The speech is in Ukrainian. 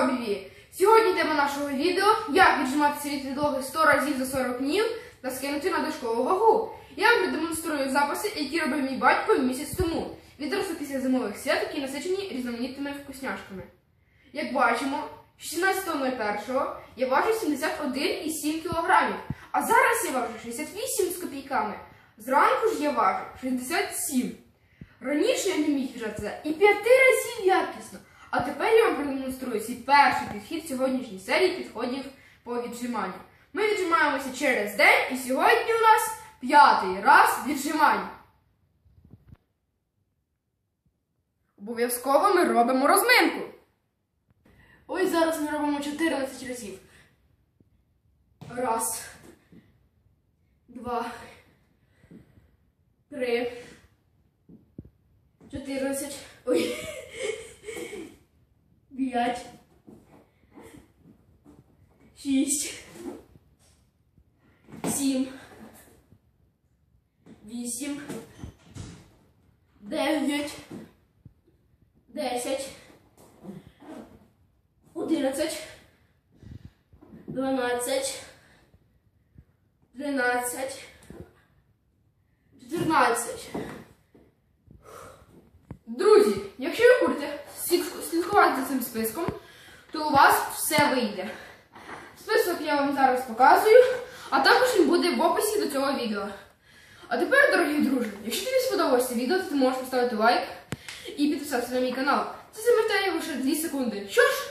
Хобі. Сьогодні тема нашого відео як віджиматися від підлоги 100 разів за 40 днів та скинути на дошкову вагу. Я вам продемонструю записи, які робив мій батько місяць тому, відразу після зимових свят, які насичені різноманітними вкусняшками. Як бачимо, 16.01 я важу 71,7 кг, а зараз я важу 68 з копійками. Зранку ж я важу 67. Раніше я не міг вжатися і 5 разів якісно. А тепер я вам продемонструю свій перший підхід сьогоднішній серії підходів по віджиманню. Ми віджимаємося через день, і сьогодні у нас п'ятий раз віджимань. Обов'язково ми робимо розминку. Ось зараз ми робимо 14 разів. Раз. Два. Три. 14. Ой. 5. 6. 7. 8. 9. 10. 11. 12. 13. 14. Друзі, якщо ви за цим списком, то у вас все вийде. Список я вам зараз показую, а також він буде в описі до цього відео. А тепер, дорогі друзі, якщо тобі сподобалося відео, то ти можеш поставити лайк і підписатися на мій канал. Це займає лише 2 секунди. Що ж!